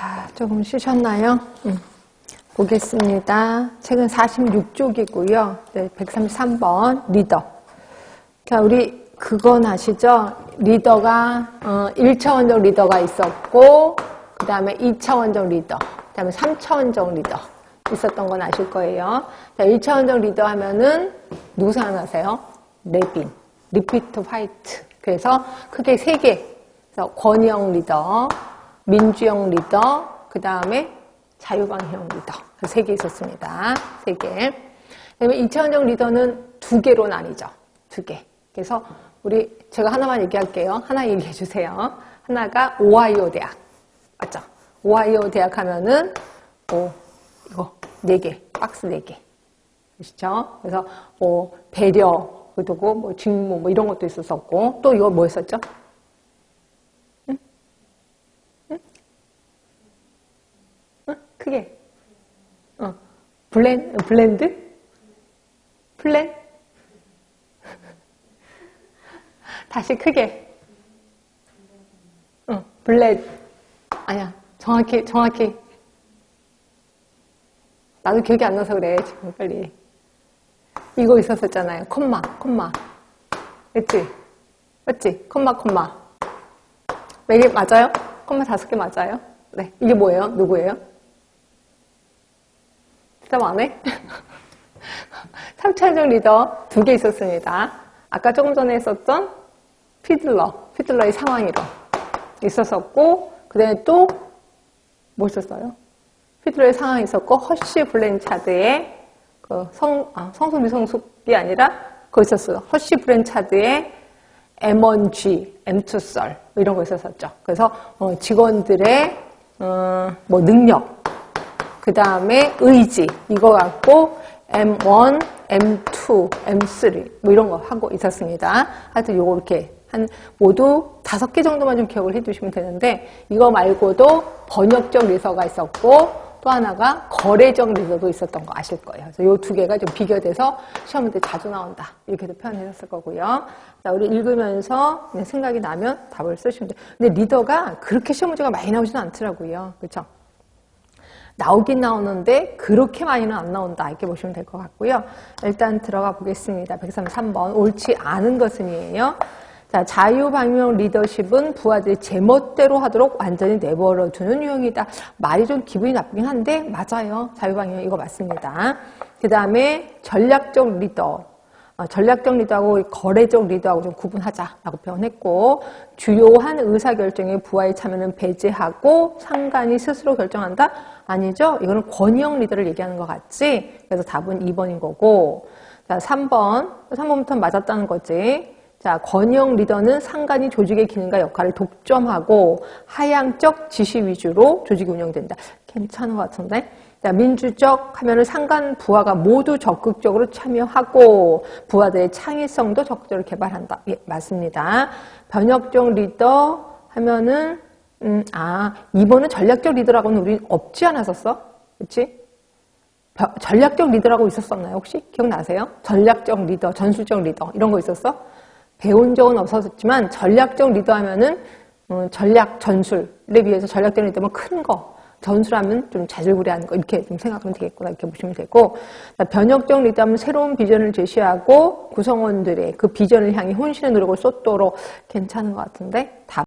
자, 조금 쉬셨나요? 음. 보겠습니다. 책은 46쪽이고요. 네, 133번 리더. 자, 우리 그건 아시죠? 리더가 어, 1차원적 리더가 있었고 그 다음에 2차원적 리더, 그 다음에 3차원적 리더 있었던 건 아실 거예요. 자, 1차원적 리더 하면은 누구 생각나세요? 레빈, 리피트 화이트. 그래서 크게 세 개. 그래서 권위형 리더, 민주형 리더, 그 다음에 자유방형 리더. 세 개 있었습니다. 세 개. 그다음에 2차원적 리더는 두 개로 나뉘죠. 두 개. 그래서 우리 제가 하나만 얘기할게요. 하나 얘기해 주세요. 하나가 오하이오 대학. 맞죠? 오하이오 대학 하면은 오 이거 네 개, 박스 네 개. 아시죠? 그래서 뭐 배려 그도고 뭐 직무 뭐 이런 것도 있었었고 또 이거 뭐 했었죠? 응? 응? 응? 크게. 어. 블렌 블렌드? 플랜? 다시 크게. 응, 블렛. 아니야, 정확히, 정확히. 나도 기억이 안 나서 그래, 지금 빨리. 이거 있었었잖아요. 콤마, 콤마. 그치? 맞지? 콤마, 콤마. 이게 맞아요? 콤마 다섯 개 맞아요? 네. 이게 뭐예요? 누구예요? 대답 안 해? 3차적 리더 두 개 있었습니다. 아까 조금 전에 했었던 피들러, 피들러의 상황이로 있었었고, 그 다음에 또, 뭐 있었어요? 피들러의 상황이 있었고, 허쉬 블렌차드의 그 성, 아, 성수 미성숙이 아니라, 그거 있었어요. 허쉬 블렌차드의 M1G, M2썰, 뭐 이런 거 있었었죠. 그래서 어, 직원들의 어, 뭐 능력, 그 다음에 의지, 이거 갖고 M1, M2, M3, 뭐 이런 거 하고 있었습니다. 하여튼 요거 이렇게 한 모두 다섯 개 정도만 좀 기억을 해 두시면 되는데 이거 말고도 번역적 리서가 있었고 또 하나가 거래적 리서도 있었던 거 아실 거예요. 그래서 요두 개가 좀 비교돼서 시험 문제 자주 나온다. 이렇게도 표현했을 거고요. 자, 우리 읽으면서 생각이 나면 답을 쓰시면 돼요. 근데 리더가 그렇게 시험 문제가 많이 나오지는 않더라고요. 그렇죠? 나오긴 나오는데 그렇게 많이는 안 나온다 이렇게 보시면 될 것 같고요. 일단 들어가 보겠습니다. 133번 옳지 않은 것은이에요. 자, 자유방명 리더십은 부하들이 제멋대로 하도록 완전히 내버려 두는 유형이다. 말이 좀 기분이 나쁘긴 한데 맞아요. 자유방명 이거 맞습니다. 그 다음에 전략적 리더. 어, 전략적 리더하고 거래적 리더하고 좀 구분하자라고 표현했고 주요한 의사결정에 부하의 참여는 배제하고 상관이 스스로 결정한다? 아니죠. 이거는 권위형 리더를 얘기하는 것 같지? 그래서 답은 2번인 거고 자 3번 3번부터 맞았다는 거지. 자, 권위형 리더는 상관이 조직의 기능과 역할을 독점하고 하향적 지시 위주로 조직이 운영된다. 괜찮은 것 같은데? 자, 민주적 하면은 상관 부하가 모두 적극적으로 참여하고 부하들의 창의성도 적극적으로 개발한다. 예, 맞습니다. 변혁적 리더 하면은 음, 아, 이번은 전략적 리더라고는 우리 없지 않았었어? 그치? 전략적 리더라고 있었었나요, 혹시? 기억나세요? 전략적 리더, 전술적 리더, 이런 거 있었어? 배운 적은 없었지만 전략적 리더 하면은 음, 전략 전술에 비해서 전략적 리더면 큰 거, 전술하면 좀 자질구레한 거 이렇게 좀 생각하면 되겠구나 이렇게 보시면 되고. 변혁적 리더하면 새로운 비전을 제시하고 구성원들의 그 비전을 향해 혼신의 노력을 쏟도록 괜찮은 것 같은데 답